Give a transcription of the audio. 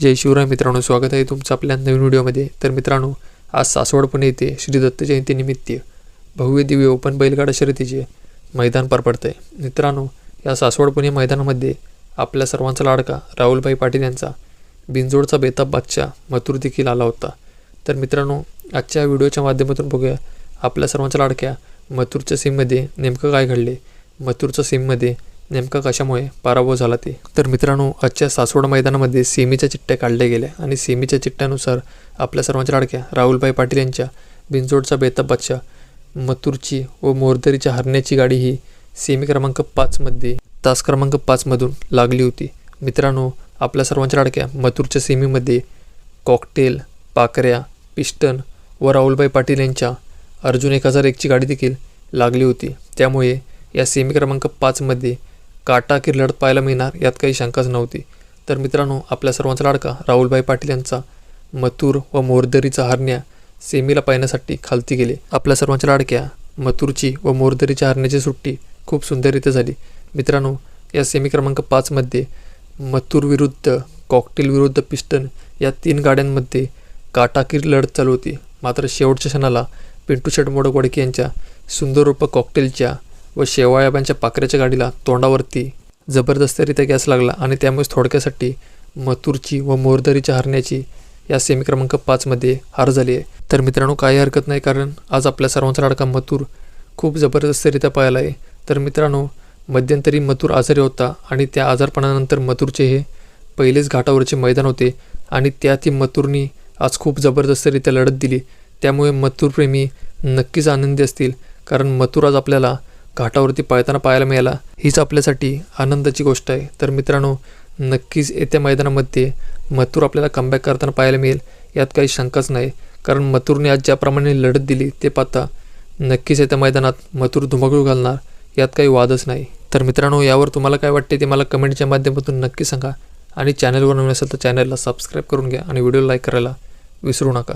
जय शिवराय मित्रांनो स्वागत आहे तुमचं आपल्या नवीन व्हिडिओमध्ये. तर मित्रांनो आज सासवड पुणे येथे श्री दत्त जयंतीनिमित्त भव्य दिव्य ओपन बैलगाडा शर्यतीचे मैदान पार पडतं आहे मित्रांनो या सासवड पुणे मैदानामध्ये आपल्या सर्वांचा लाडका राहुलभाई पाटील यांचा बिंजोडचा बेताब बादशाह मथुर देखील आला होता. तर मित्रांनो आजच्या व्हिडिओच्या माध्यमातून बघूया आपल्या सर्वांच्या लाडक्या मथुरच्या सीममध्ये नेमकं काय घडले मथुरच्या सीममध्ये नेमका कशामुळे पराभव झाला ते? तर मित्रांनो आजच्या सासवड मैदानामध्ये सेमीच्या चिठ्ठ्या काढल्या गेल्या आणि सेमीच्या चिठ्ठ्यानुसार आपल्या सर्वांच्या लाडक्या राहुलभाई पाटील यांच्या बिंजोडचा बेताब बादशाह मथुरची व मोरदरीच्या हरण्याची गाडी ही सेमी क्रमांक पाचमध्ये तास क्रमांक पाचमधून लागली होती. मित्रांनो आपल्या सर्वांच्या लाडक्या मथुरच्या सेमीमध्ये कॉकटेल पाकऱ्या पिस्टन व राहुलभाई पाटील यांच्या अर्जुन एक हजार एकची गाडी देखील लागली होती. त्यामुळे या सेमी क्रमांक पाचमध्ये काटाकीर लढत पाहायला मिळणार यात काही शंकाच नव्हती. तर मित्रांनो आपल्या सर्वांचा लाडका राहुलभाई पाटील यांचा मथुर व मोरदरीचा हरण्या सेमीला पाहण्यासाठी खालती गेले. आपल्या सर्वांच्या लाडक्या मथुरची व मोरदरीच्या हरण्याची सुट्टी खूप सुंदररीत्या झाली. मित्रांनो या सेमी क्रमांक पाचमध्ये मथुर विरुद्ध कॉकटेल विरुद्ध पिस्टन या तीन गाड्यांमध्ये काटाकीर लढत चालू होती. मात्र शेवटच्या क्षणाला पिंटू शेट मोडकवाडकी यांच्या सुंदर रूप कॉकटेलच्या व शेवाळ्याबांच्या पाकऱ्याच्या गाडीला तोंडावरती जबरदस्तरित्या गॅस लागला आणि त्यामुळेच थोडक्यासाठी मथुरची व मोरदरीच्या हरण्याची या सेमी क्रमांक पाचमध्ये हार झाली आहे. तर मित्रांनो काही हरकत नाही कारण आज आपल्या सर्वांचा लाडका मथुर खूप जबरदस्तरित्या पाहायला आहे. तर मित्रांनो मध्यंतरी मथुर आजारी होता आणि त्या आजारपणानंतर मथुरचे हे पहिलेच घाटावरचे मैदान होते आणि त्या ती मथुरनी आज खूप जबरदस्तरित्या लढत दिली. त्यामुळे मथुरप्रेमी नक्कीच आनंदी असतील कारण मथुर आज आपल्याला घाटावरती पळताना पाहायला मिळाला. हीच आपल्यासाठी आनंदाची गोष्ट आहे. तर मित्रांनो नक्कीच येत्या मैदानामध्ये मथुर आपल्याला कमबॅक करताना पाहायला मिळेल. यात काही शंकाच नाही. कारण मथुरने आज ज्याप्रमाणे लढत दिली ते पाहता नक्कीच येत्या मैदानात मथुर धुमाकूळ घालणार. यात काही वादच नाही. तर मित्रांनो यावर तुम्हाला काय वाटते ते मला कमेंटच्या माध्यमातून नक्की सांगा. आणि चॅनलवर नवीन असेल तर चॅनलला सबस्क्राईब करून घ्या आणि व्हिडिओ लाईक करायला विसरू नका.